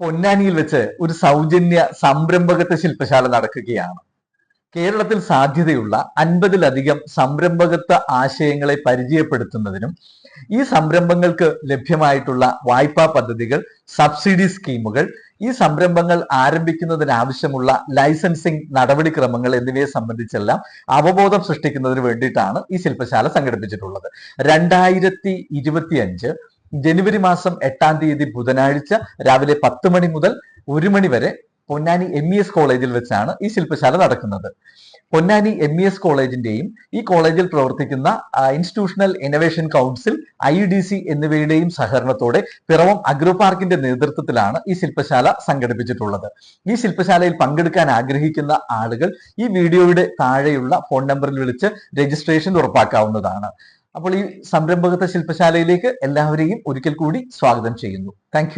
പൊന്നാനിയിൽ വെച്ച് ഒരു സൗജന്യ സംരംഭകത്വ ശില്പശാല നടക്കുകയാണ്. കേരളത്തിൽ സാധ്യതയുള്ള അൻപതിലധികം സംരംഭകത്വ ആശയങ്ങളെ പരിചയപ്പെടുത്തുന്നതിനും ഈ സംരംഭങ്ങൾക്ക് ലഭ്യമായിട്ടുള്ള വായ്പാ പദ്ധതികൾ സബ്സിഡി സ്കീമുകൾ ഈ സംരംഭങ്ങൾ ആരംഭിക്കുന്നതിനാവശ്യമുള്ള ലൈസൻസിംഗ് നടപടിക്രമങ്ങൾ എന്നിവയെ സംബന്ധിച്ചെല്ലാം അവബോധം സൃഷ്ടിക്കുന്നതിന് വേണ്ടിയിട്ടാണ് ഈ ശില്പശാല സംഘടിപ്പിച്ചിട്ടുള്ളത്. രണ്ടായിരത്തി ഇരുപത്തിയഞ്ച് ജനുവരി മാസം എട്ടാം തീയതി ബുധനാഴ്ച രാവിലെ പത്ത് മണി മുതൽ ഒരു മണി വരെ പൊന്നാനി എം ഇ എസ് കോളേജിൽ വെച്ചാണ് ഈ ശില്പശാല നടക്കുന്നത്. പൊന്നാനി എം ഇ എസ് കോളേജിന്റെയും ഈ കോളേജിൽ പ്രവർത്തിക്കുന്ന institutional innovation council I D C എന്നിവയുടെയും സഹകരണത്തോടെ പിറവം അഗ്രോ പാർക്കിന്റെ നേതൃത്വത്തിലാണ് ഈ ശില്പശാല സംഘടിപ്പിച്ചിട്ടുള്ളത്. ഈ ശില്പശാലയിൽ പങ്കെടുക്കാൻ ആഗ്രഹിക്കുന്ന ആളുകൾ ഈ വീഡിയോയുടെ താഴെയുള്ള ഫോൺ നമ്പറിൽ വിളിച്ച് രജിസ്ട്രേഷൻ ഉറപ്പാക്കാവുന്നതാണ്. അപ്പോൾ ഈ സംരംഭകത്വ ശില്പശാലയിലേക്ക് എല്ലാവരെയും ഒരിക്കൽ കൂടി സ്വാഗതം ചെയ്യുന്നു. താങ്ക്